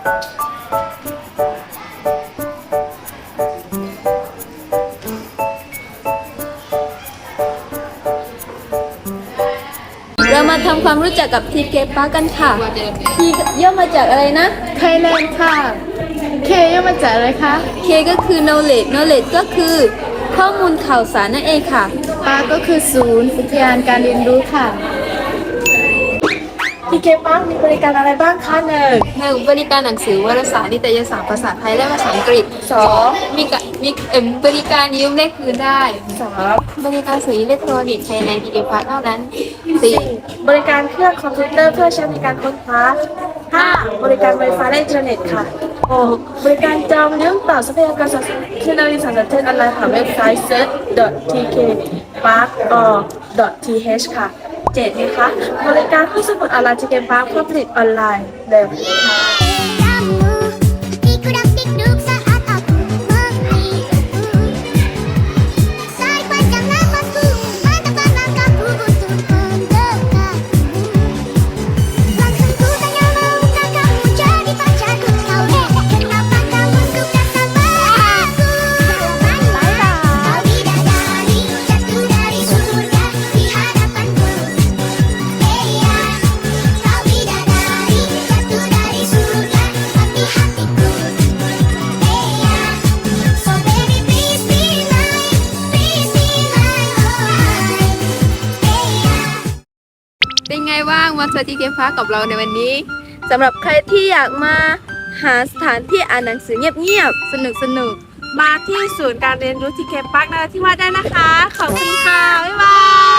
เรามาทำความรู้จักกับทีเคป้ากันค่ะทีย่อมาจากอะไรนะ ไทยแลนด์ค่ะ เคย่อมาจากอะไรคะ เคก็คือ knowledge knowledge ก็คือข้อมูลข่าวสารนั่นเองค่ะ ป้าก็คือศูนย์วิทยานการเรียนรู้ค่ะ พีเคปังมีบริการอะไรบ้างคะหนึ่งหนึ่งบริการหนังสือวารสารนิตยสารภาษาไทยและภาษาอังกฤษสองมีกะมีเอ็มบริการยืมเลขคืนได้สามบริการสื่ออิเล็กทรอนิกส์ภายในทีเดียวพาเท่านั้นสี่บริการเครื่องคอมพิวเตอร์เพื่อใช้ในการค้นคว้าห้าบริการไวไฟและอินเทอร์เน็ตค่ะหกบริการจองเรื่องต่อทรัพยากรสารสนเทคโนโลยีสารสนเทศออนไลน์ผ่านเว็บไซต์ search.tkpark.th ค่ะ เจ็ดนะคะบริการผู้สมุดออนไลน์ TK Park เพื่อผลิตออนไลน์เร็ว Kamu ไงบ้างมาเจอทีเคพากับเราในวันนี้สำหรับใครที่อยากมาหาสถานที่อ่านหนังสือเงียบๆสนุกๆมาที่ศูนย์การเรียนรู้ทีเคปักนราธิวาได้นะคะ ขอบคุณค่ะ บ๊ายบาย